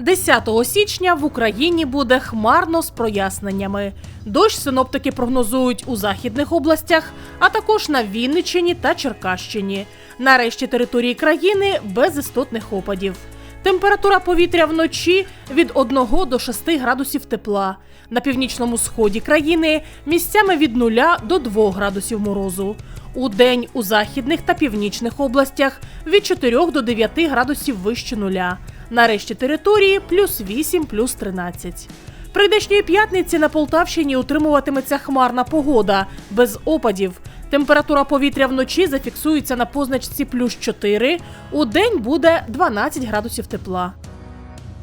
10 січня в Україні буде хмарно з проясненнями. Дощ синоптики прогнозують у західних областях, а також на Вінниччині та Черкащині. На решті території країни без істотних опадів. Температура повітря вночі від 1 до 6 градусів тепла. На північному сході країни місцями від 0 до 2 градусів морозу. У день у західних та північних областях від 4 до 9 градусів вище нуля. На решті території плюс 8, плюс 13. Прийдешньої п'ятниці на Полтавщині утримуватиметься хмарна погода без опадів. Температура повітря вночі зафіксується на позначці плюс 4, у день буде 12 градусів тепла.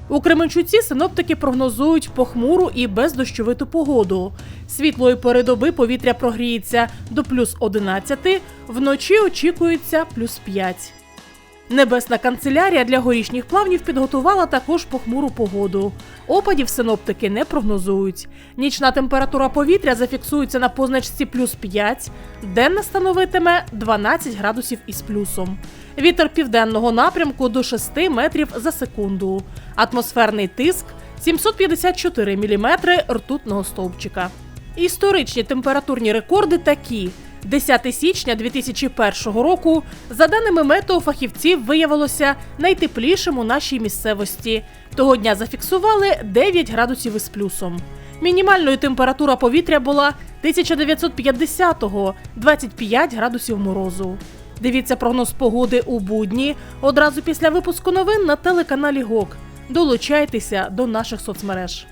У Кременчуці синоптики прогнозують похмуру і бездощовиту погоду. Світлої пори доби повітря прогріється до плюс 11, вночі очікується плюс 5. Небесна канцелярія для горішніх плавнів підготувала також похмуру погоду. Опадів синоптики не прогнозують. Нічна температура повітря зафіксується на позначці плюс 5, денна становитиме 12 градусів із плюсом. Вітер південного напрямку до 6 метрів за секунду. Атмосферний тиск 754 міліметри ртутного стовпчика. Історичні температурні рекорди такі. 10 січня 2001 року, за даними метеофахівців, виявилося найтеплішим у нашій місцевості. Того дня зафіксували 9 градусів із плюсом. Мінімальною температура повітря була 1950-го – 25 градусів морозу. Дивіться прогноз погоди у будні одразу після випуску новин на телеканалі ГОК. Долучайтеся до наших соцмереж.